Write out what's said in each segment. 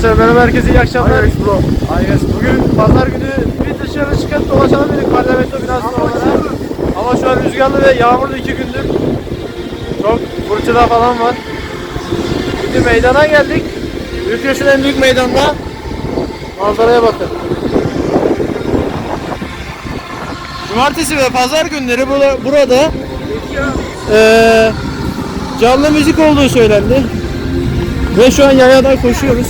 Arkadaşlar merhaba herkese iyi akşamlar. Aynes Bugün pazar günü bir dışarı çıkıp dolaşalım dedik parlamento binasına olarak. Ama şu an rüzgarlı ve yağmurlu iki gündür. Çok fırtına falan var. Şimdi meydana geldik. Ülkeşin en büyük meydanda. Manzaraya bakın. Cumartesi ve pazar günleri burada, burada eee, canlı müzik olduğu söylendi. Ve şu an yayadan koşuyoruz.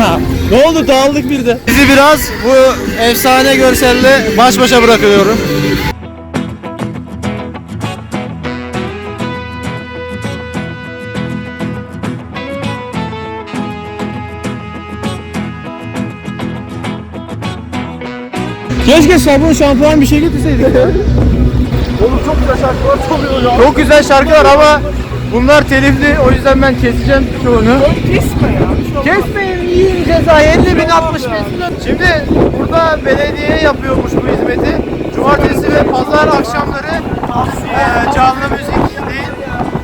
ne oldu dağıldık bir de. Bizi biraz bu efsane görselle baş başa bırakıyorum. Keşke sabun, şampuan bir şey getirseydik ya. Oğlum çok güzel şarkılar çalıyor ya. Çok güzel şarkılar ama bunlar telifli o yüzden ben keseceğim çoğunu. Kesme ya. Kesmeyin yiyin cezayı 50 bin 60 bin. Şimdi burada belediye yapıyormuş bu hizmeti. Cumartesi ve pazar akşamları eee, canlı müzik değil.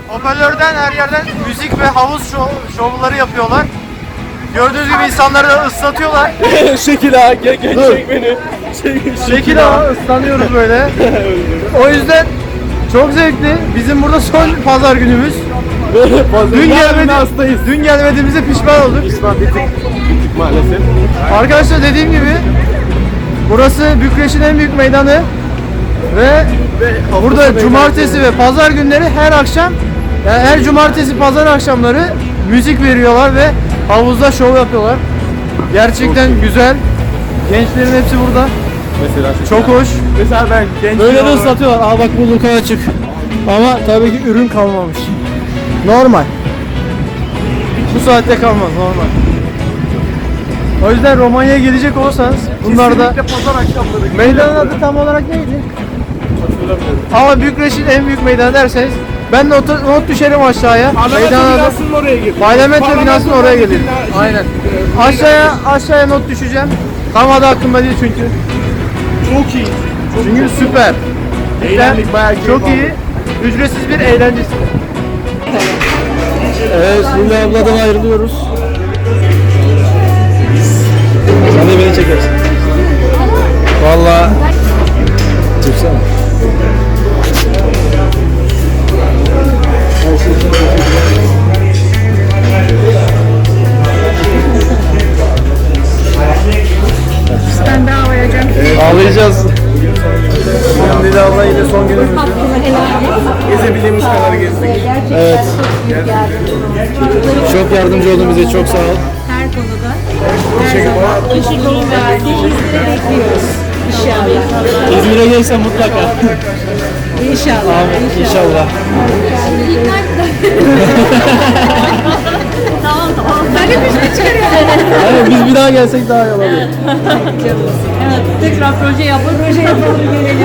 Hoparlörden her yerden müzik ve havuz şov, şovları yapıyorlar. Gördüğünüz gibi insanları da ıslatıyorlar. Şekil ha gel gel Dur. çek beni. Çek, Şekil ama ıslanıyoruz böyle. O yüzden çok zevkli. Bizim burada son pazar günümüz. Dün gelmedi hastayız. Dün gelmediğimize pişman olduk. Pişman bir tık, bir tık maalesef. Arkadaşlar dediğim gibi burası Bükreş'in en büyük meydanı ve burada cumartesi ve pazar günleri her akşam yani her cumartesi pazar akşamları müzik veriyorlar ve havuzda şov yapıyorlar. Gerçekten güzel. Gençlerin hepsi burada. Mesela Çok hoş. Mesela ben genç Böyle de olarak- ıslatıyorlar. Aa bak bu luka açık. Ama tabii ki ürün kalmamış. Normal. Bu saatte kalmaz normal. O yüzden Romanya'ya gelecek olursanız bunlar da Kesinlikle pazar akşamları. meydanın adı tam olarak neydi? Hatırlamıyorum. Ama Bükreş'in en büyük meydanı derseniz ben not, not düşerim aşağıya. Meydanın adı binasının oraya gir. Parlamento binasının oraya bina- şey, Aynen. e, Aşağıya aşağıya not düşeceğim. Tam adı aklımda değil çünkü. Çok iyi. Çok Çünkü süper. Eğlendik bayağı Çok iyi. Ücretsiz bir eğlencesi. Evet, şimdi abladan ayrılıyoruz. Sen de beni çekersin. Valla. Çıksana. Ben de ağlayacağım. Ağlayacağız. De Allah yine son günümüz. Gezebildiğimiz kadar gezdik. Gerçekten Evet. çok büyük yardım. Çocukları Çok yardımcı oldun bize, çok sağ ol. her konuda. Her zaman. İzmir'e bekliyoruz. İnşallah. İzmir'e gelsen mutlaka. İnşallah. Amin. İnşallah. tamam tamam. Ben hep üstüne çıkarıyorum. Aynen biz bir daha gelsek daha iyi olabilir. evet. Tekrar proje yapalım. Proje yapalım.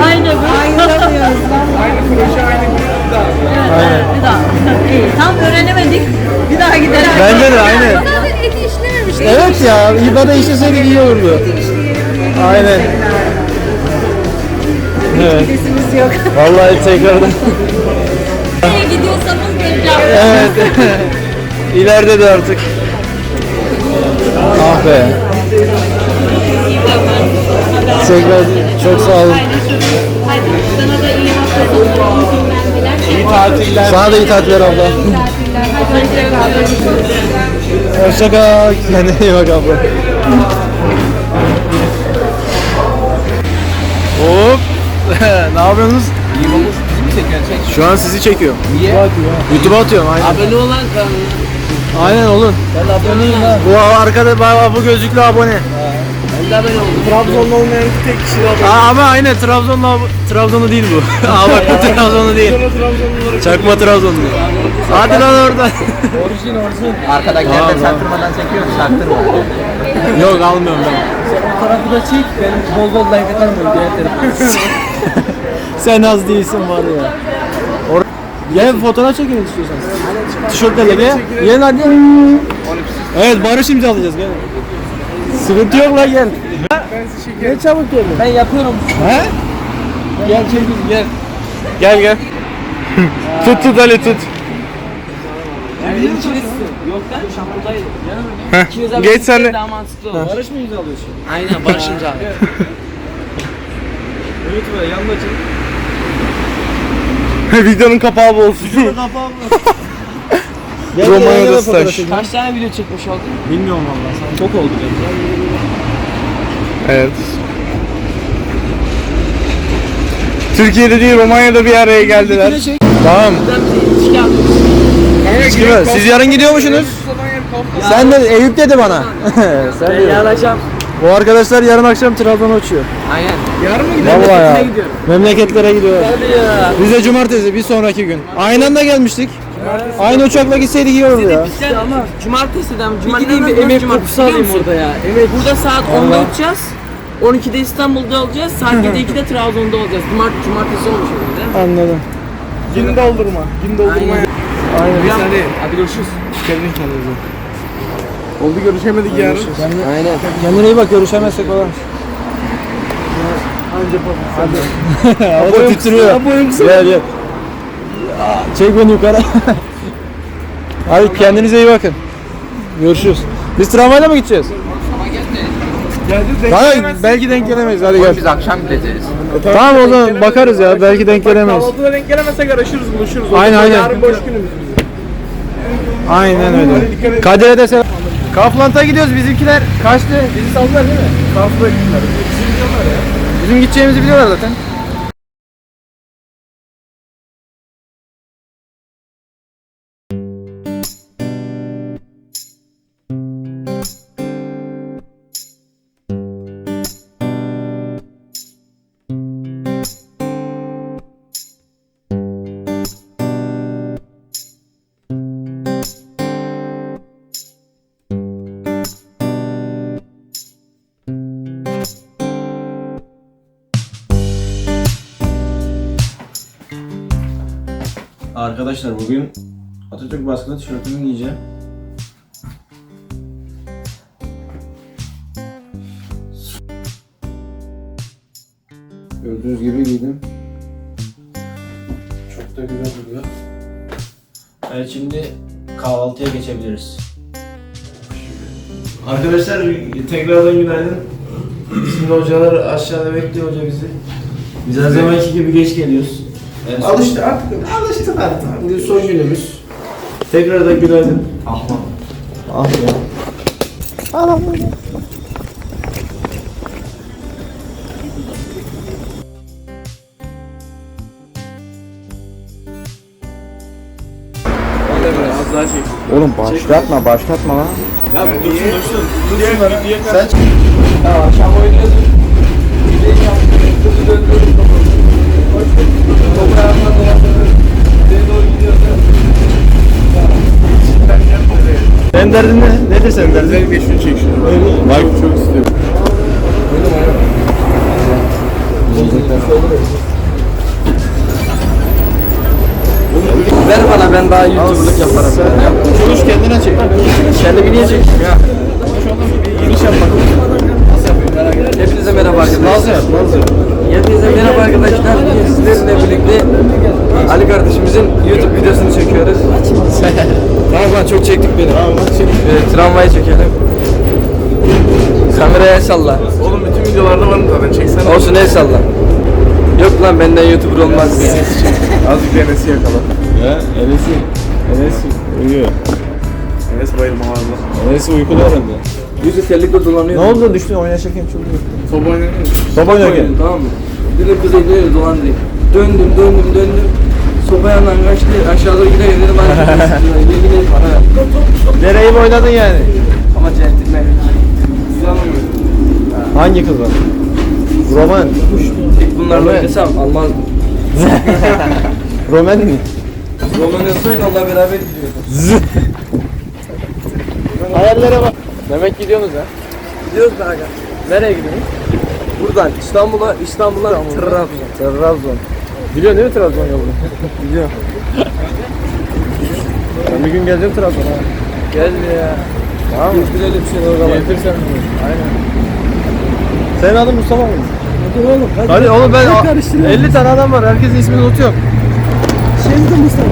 Aynen. Ayrılamıyoruz. Aynı proje aynı gün daha. Evet. Bir daha. İyi. Tam öğrenemedik. Bir daha gidelim. Bence de aynen. Zaten eti işlememiştik. Evet ya, İBA'da işleseydik iyi olurdu. Aynen. Evet. Sesimiz yok. Vallahi tekrardan. Nereye gidiyorsanız geleceğim. Evet. İleride de artık. Ah be. Tekrar çok sağ olun. Hadi sana da iyi. İyi tatiller. Sana da iyi tatiller abla. Tatiller. Hadi hoşçakalın. Hoşça kal. Kendine iyi bak abla. Hop. ne yapıyorsunuz? Şu an sizi çekiyor. Niye? YouTube'a atıyorum aynen. Abone olan kanalına. Aynen olun. Ben aboneyim ha. Bu arkada bu- bu gözlüklü abone. Ben de abone oldum. Trabzon'da olmayan tek kişi de abone. Aa, ama aynen Trabzonlu Trabzonlu değil bu. Aa bak bu Trabzonlu değil. Çakma Trabzonlu. Hadi lan oradan. Arkadakiler de çaktırmadan çekiyoruz. Çaktırma. Yok almıyorum ben. O tarafı da çek. Ben bol bol like atarım diğer. Sen az değilsin var ya. Gel fotoğraf çekelim istiyorsan. Tişörtlerle gel. Gel hadi. Evet barış imzalayacağız gel. Sıkıntı yok la gel. Ne çabuk gel. Ben yapıyorum. He? Gel çekil gel. Gel gel. tut tut Ali tut. Yok lan. İkiniz Heh, geç sen de. Daha mantıklı olur. Barış mı imzalıyorsun? Aynen Barış imzalı. Evet be yanına çek. Videonun kapağı bu olsun. Romanya'da staj. Kaç tane video çekmiş oldun? Bilmiyorum valla. Sen çok oldu benim. Evet. Türkiye'de değil Romanya'da bir araya geldiler. Tamam. Buradan ilişki alıyoruz. Siz yarın gidiyormuşsunuz. Sen de Eyüp dedi bana. Sen Ben de. akşam. Bu arkadaşlar yarın akşam Trabzon'a uçuyor. Aynen. Yarın mı Vallahi ya. Gidiyorum. Memleketlere gidiyor. Hadi ya. Biz de cumartesi bir sonraki gün. Aynı anda gelmiştik. Aynı uçakla gitseydik iyi olurdu ya. Bizden ama cumartesiden Bir cumartesi gideyim bir emek kokusu alayım orada ya. Evet. Burada saat 10'da uçacağız. 12'de İstanbul'da olacağız. Saat 7'de 2'de Trabzon'da olacağız. Cumart cumartesi olmuş mi? Anladım. Gün doldurma. Gün doldurma. Aynen. Aynen. Bir saniye. Hadi görüşürüz. Kendin kendinize. Oldu görüşemedik yarın. Aynen. Kendine iyi bak görüşemezsek olarmış. Hadi. Hadi. Hava titriyor. Gel gel. Çek beni yukarı. Hadi kendinize iyi bakın. Görüşürüz. Biz tramvayla mı gideceğiz? Geldi de Hayır, belki denk gelemeyiz. Hadi gel. Biz akşam gideceğiz. Tamam o zaman bakarız ya. Belki denk gelemeyiz. Kahvaltıda denk gelemezsek araşırız buluşuruz. Aynen, aynen. Yarın boş günümüz. Aynen öyle. Kadir'e de selam. Kaflant'a gidiyoruz bizimkiler. Kaçtı? Bizi saldılar değil mi? Kahvaltıda gittiler. Bizim gideceğimizi biliyorlar zaten. Arkadaşlar bugün Atatürk baskılı tişörtümü giyeceğim. Gördüğünüz gibi giydim. Çok da güzel duruyor. Evet şimdi kahvaltıya geçebiliriz. Arkadaşlar tekrardan günaydın. Şimdi hocalar aşağıda bekliyor hoca bizi. Biz her zamanki gibi geç geliyoruz. En son- Alıştı artık. Alıştık artık. Bugün son günümüz. Tekrardan günaydın. Ahmet. Ah ya. Az daha çek. Oğlum başlatma başlatma lan. Ya bu dursun dursun. Oynuyoruz. senin derdin ne? Nedir senin derdin? Özellikle şunu çek şunu. Bak çok istiyorum. Ver bana ben daha YouTuber'lık yaparım. Konuş kendine çek. Kendimi niye çekeyim ya? Hepinize merhaba arkadaşlar. Nasıl yap? Nasıl yap? Hepinize merhaba arkadaşlar. Bugün sizlerle birlikte Ali kardeşimizin YouTube videosunu çekiyoruz. tamam lan çok çektik beni. Ee, tramvayı çekelim. Kameraya el salla. Oğlum bütün videolarda varım zaten çeksene. Olsun el salla. Yok lan benden YouTuber olmaz. Azıcık Enes'i yakala. Ya Enes'i. Enes uyuyor. Enes bayılma valla. Enes uykulu herhalde. Yüzü terlikle dolanıyor. Ne oldu düştün çok iyi. Top oynanıyor. Top oynarken. Tamam mı? Kız eliyle dolandı. Döndüm döndüm döndüm. Sopa yandan kaçtı. Aşağı doğru giderken dedim ederim bana. Nereye mi oynadın yani? Ama centilmen. Hangi kız var? Roman. İlk bunlarla oynasam almazdım. Roman mi? Roman yazsaydı Allah beraber gidiyordu. Hayallere bak. Demek gidiyorsunuz ha. Gidiyoruz be aga. Nereye gidiyoruz? Buradan İstanbul'a İstanbul'a Trabzon. Trabzon. Biliyorsun değil mi Trabzon yolunu? Biliyorum. ben bir gün geleceğim Trabzon'a. Gel ya. Tamam mı? Getirelim seni oralara. Getirsen Aynen. Senin adın Mustafa mı? Hadi oğlum. Hadi, hadi oğlum ben 50 tane adam var. Herkesin ismini unutuyorum. Şey de Mustafa.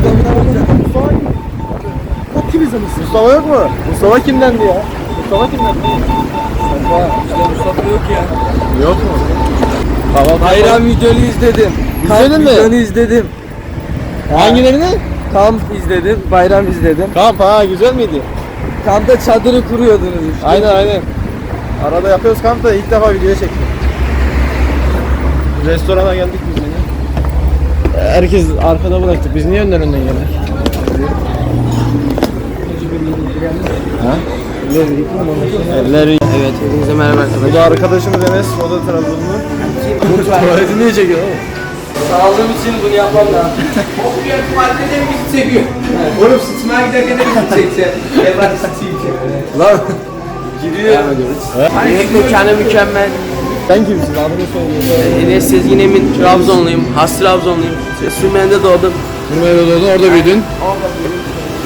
gibiyiz anasını. Mustafa yok mu? Mustafa kimdendi ya? Mustafa kimdendi? Mustafa yok ya. Yok mu? Tamam. Bayram videonu izledim. İzledin mi? Videonu izledim. Hangilerini? Kamp izledim. Bayram izledim. Kamp ha güzel miydi? Kampta çadırı kuruyordunuz işte. Aynen aynen. Arada yapıyoruz kamp da ilk defa video çektim. Restorana geldik biz yine. Herkes arkada bıraktık. Biz niye önden önden geldik? Ha? Elleri. Evet, hepinize merhaba arkadaşlar. Bu da arkadaşımız Enes. O da Trabzonlu. Tuvaleti niye çekiyor oğlum? Sağlığım için bunu yapmam lazım. Oğlum sıçmaya giderken de bizi çekse. Evrak sıçayım Lan. Gidiyor. Devam ediyoruz. Yemek mekanı mükemmel. Sen kimsin? Adını söyle. Enes Sezgin Emin, Trabzonluyum. Has Trabzonluyum. Sürmen'de doğdum. Buraya doğdun orada büyüdün.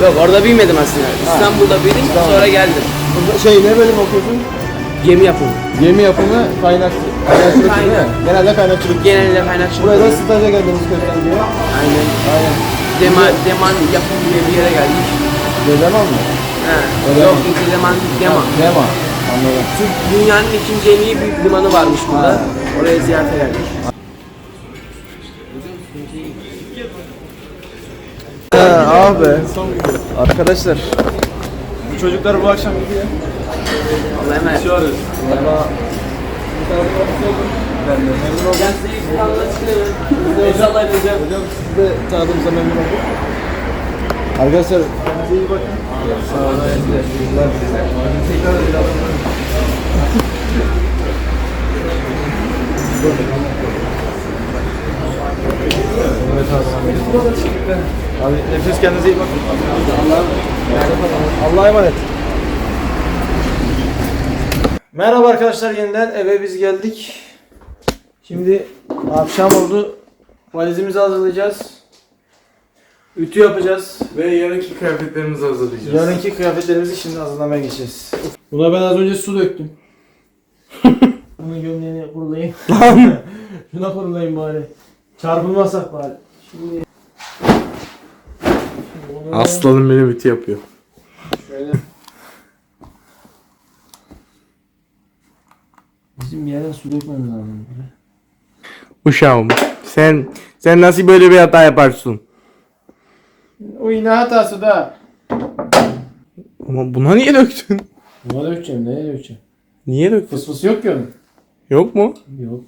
Yok orada büyümedim aslında. İstanbul'da büyüdüm, sonra geldim. Şey ne bölüm okuyorsun? Gemi yapımı. Gemi yapımı kaynak kaynakçılık değil mi? Aynen. Genelde kaynakçılık. Genelde kaynakçılık. Buraya da staja geldiniz köften diyor. Aynen. Aynen. Deman, deman yapım diye bir yere geldik. Dedeman mı? He. Öyle Yok, mi? iki deman, deman. Dema. Anladım. Çünkü dünyanın ikinci en iyi büyük limanı varmış burada. Oraya ziyarete geldik. He ah be. Arkadaşlar. Bu çocuklar bu akşam gidiyor. Allah'a emanet. Valla Ben size ilk kanalda çıkarım. İnşallah edeceğim. hocam sizi de tanıdığımıza memnun oldum. Arkadaşlar kendinize iyi bakın. Sağ olun. Tekrar Abi nefes kendinize iyi bakın. Allah'a emanet. Merhaba arkadaşlar yeniden eve biz geldik. Şimdi akşam oldu. Valizimizi hazırlayacağız. Ütü yapacağız. Ve yarınki kıyafetlerimizi hazırlayacağız. Yarınki kıyafetlerimizi şimdi hazırlamaya geçeceğiz. Buna ben az önce su döktüm. Bunun gömleğini kurulayayım. Şuna kurulayayım bari. Çarpılmasak bari. Şimdi... Şimdi bunu Aslanım benim ütü yapıyor. Şöyle. Bizim bir yerden su dökmemiz lazım. buraya. Uşağım sen sen nasıl böyle bir hata yaparsın? O yine hatası da. Ama buna niye döktün? Buna dökeceğim, neye dökeceğim? Niye döktün? Fıs fıs yok ki onun. Yok mu? Yok.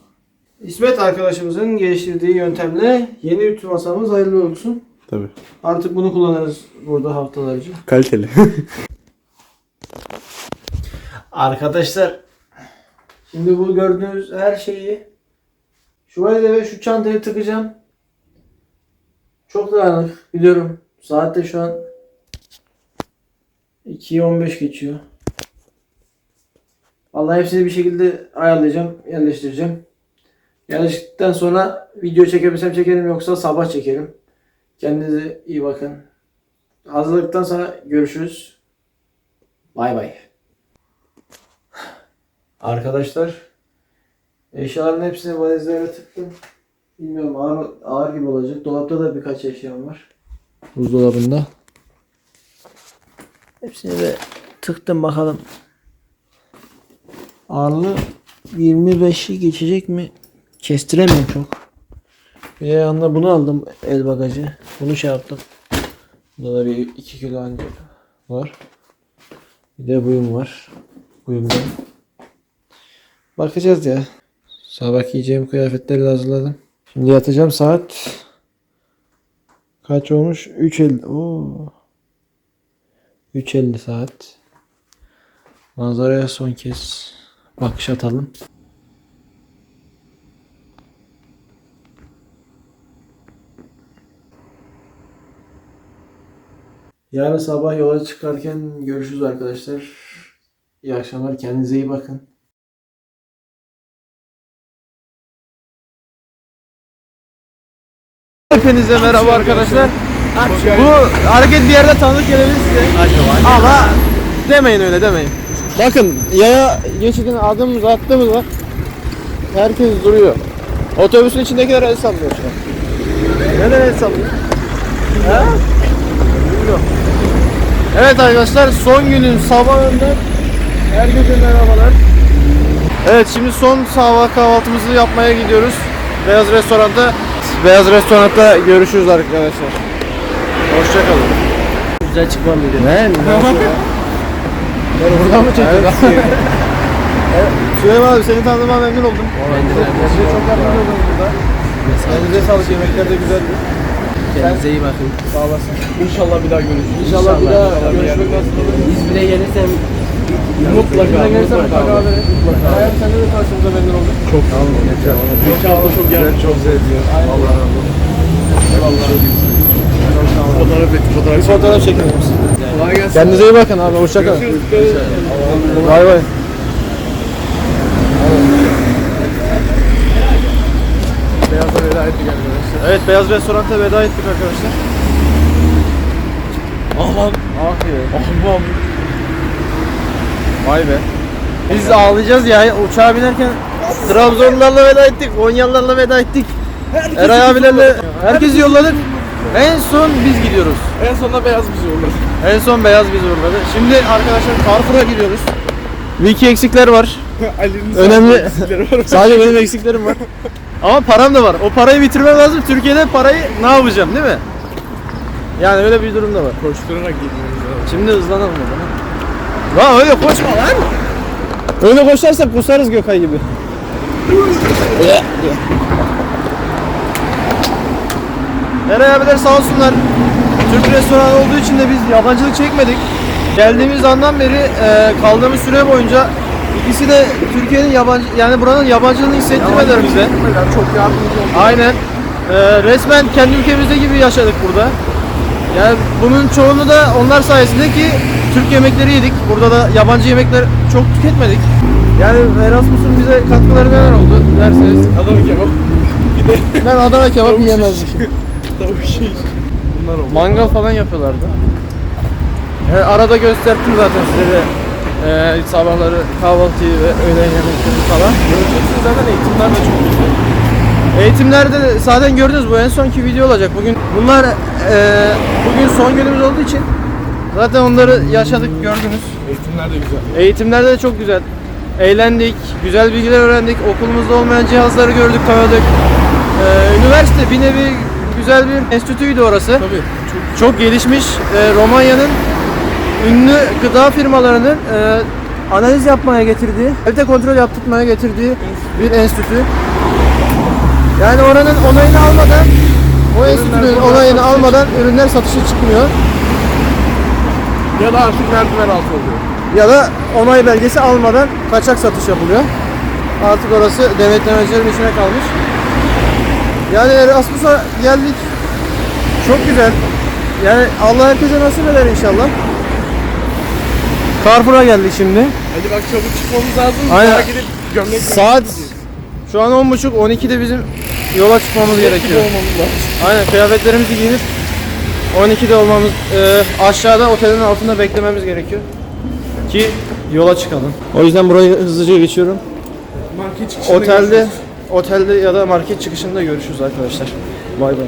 İsmet arkadaşımızın geliştirdiği yöntemle yeni ütü masamız hayırlı olsun. Tabii. Artık bunu kullanırız burada haftalarca. Kaliteli. Arkadaşlar şimdi bu gördüğünüz her şeyi şu valide ve şu çantaya tıkacağım. Çok dağınık biliyorum. Saatte şu an 2.15 geçiyor. Vallahi hepsini bir şekilde ayarlayacağım, yerleştireceğim. Yerleştirdikten sonra video çekebilsem çekerim yoksa sabah çekerim. Kendinize iyi bakın. Hazırladıktan sonra görüşürüz. Bay bay. Arkadaşlar eşyaların hepsini valizlere tıktım. Bilmiyorum ağır, ağır gibi olacak. Dolapta da birkaç eşyam var. Buzdolabında. Hepsini de tıktım bakalım. Ağırlığı 25'i geçecek mi? Kestiremiyorum çok. Bir yanında bunu aldım el bagajı. Bunu şey yaptım. Bunda da bir 2 kilo anca var. Bir de buyum var. Buyumdan. Bakacağız ya. Sabah giyeceğim kıyafetleri hazırladım. Şimdi yatacağım saat kaç olmuş? 3.50. Oo. 3.50 saat. Manzaraya son kez bakış atalım. Yarın sabah yola çıkarken görüşürüz arkadaşlar. İyi akşamlar. Kendinize iyi bakın. Hepinize merhaba arkadaşlar. Bu hareket bir yerde tanıdık gelebilir size. Ama demeyin öyle demeyin. Bakın yaya geçidine adımımızı attığımızda herkes duruyor. Otobüsün içindekiler el sallıyor şu an. Neden el sallıyor? Ha? Bilmiyorum. Evet arkadaşlar son günün sabahında herkese merhabalar. Evet şimdi son sabah kahvaltımızı yapmaya gidiyoruz. Beyaz Restoran'da. Beyaz Restoran'da görüşürüz arkadaşlar. Hoşçakalın. Güzel çıkmam dedi. Ne? Ben buradan mı çekiyorsun? evet, Süleyman abi seni tanıdığıma memnun oldum. Size çok memnun oldum burada. Elinize sağlık yemekler de güzeldi. Kendinize iyi bakın. Sağ olasın. İnşallah bir daha görüşürüz. İnşallah, bir daha görüşmek nasip olur. İzmir'e gelirsem Mutlaka. Mutlaka gelirsen mutlaka. Mutlaka. Hayat sende de karşımıza memnun oldum. Çok sağ olun. İnşallah çok güzel. Çok zevkli. Allah razı olsun. Eyvallah. Fotoğraf et, fotoğraf Bir fotoğraf çekelim. Kolay gelsin. Kendinize iyi bakın abi. Hoşçakalın. Bay bay. Beyaz'a veda ettik arkadaşlar. Evet Beyaz Restorant'a veda ettik arkadaşlar. Aman. Ah ya. Aman. Vay be. Biz ağlayacağız ya uçağa binerken Trabzonlularla veda ettik, Konyalılarla veda ettik. Eray abilerle herkesi yolladık. En son biz gidiyoruz. En sonunda beyaz bizi olur. En son beyaz bizi uğurladı. Şimdi arkadaşlar Carrefour'a gidiyoruz. Bir iki eksikler var. Ali'nin Önemli. Sadece benim eksiklerim var. Ama param da var. O parayı bitirmem lazım. Türkiye'de parayı ne yapacağım değil mi? Yani öyle bir durum da var. Koşturarak gidiyoruz. abi. Şimdi hızlanalım o zaman. Lan öyle koşma lan. Öyle koşarsak kusarız Gökay gibi. Eray abiler sağ olsunlar. Türk restoranı olduğu için de biz yabancılık çekmedik. Geldiğimiz andan beri e, kaldığımız süre boyunca ikisi de Türkiye'nin yabancı yani buranın yabancılığını hissettirmediler bize. Çok yardımcı oldu. Aynen. Ee, resmen kendi ülkemizde gibi yaşadık burada. Yani bunun çoğunu da onlar sayesinde ki Türk yemekleri yedik. Burada da yabancı yemekler çok tüketmedik. Yani Erasmus'un bize katkıları neler oldu derseniz. Adam kebap. Bir de Ben Adana kebap yiyemezdim. tavuk şey. Bunlar oldu. Mangal falan yapıyorlardı. Yani arada gösterdim zaten size de ee, sabahları kahvaltıyı ve öğlen yemekleri falan. Göreceksiniz zaten eğitimler de çok güzel. Eğitimlerde de zaten gördünüz bu en sonki video olacak. Bugün bunlar eee, bugün son günümüz olduğu için zaten onları yaşadık gördünüz. Eğitimler de güzel. Eğitimlerde de çok güzel. Eğlendik, güzel bilgiler öğrendik. Okulumuzda olmayan cihazları gördük, tanıdık. Eee, üniversite bir nevi güzel bir enstitüydü orası. Tabii. Çok gelişmiş eee, Romanya'nın ünlü gıda firmalarının eee, analiz yapmaya getirdiği, kalite kontrol yaptırmaya getirdiği bir enstitü. Yani oranın onayını almadan, o enstitünün onayını almadan ürünler satışa çıkmıyor. Ya da artık merdiven altı oluyor. Ya da onay belgesi almadan kaçak satış yapılıyor. Artık orası denetlemecilerin işine kalmış. Yani Erasmus'a geldik. Çok güzel. Yani Allah herkese nasip eder inşallah. Carrefour'a geldik şimdi. Hadi bak çabuk çıkmamız lazım. Aynen. Daha gidip gömlek Saat şu an 10.30 12'de bizim yola çıkmamız gerekiyor. olmamız lazım. Aynen kıyafetlerimizi giyinip 12'de olmamız e, aşağıda otelin altında beklememiz gerekiyor ki yola çıkalım. O yüzden burayı hızlıca geçiyorum. Market çıkışında Otelde görüşürüz. otelde ya da market çıkışında görüşürüz arkadaşlar. Bay bay.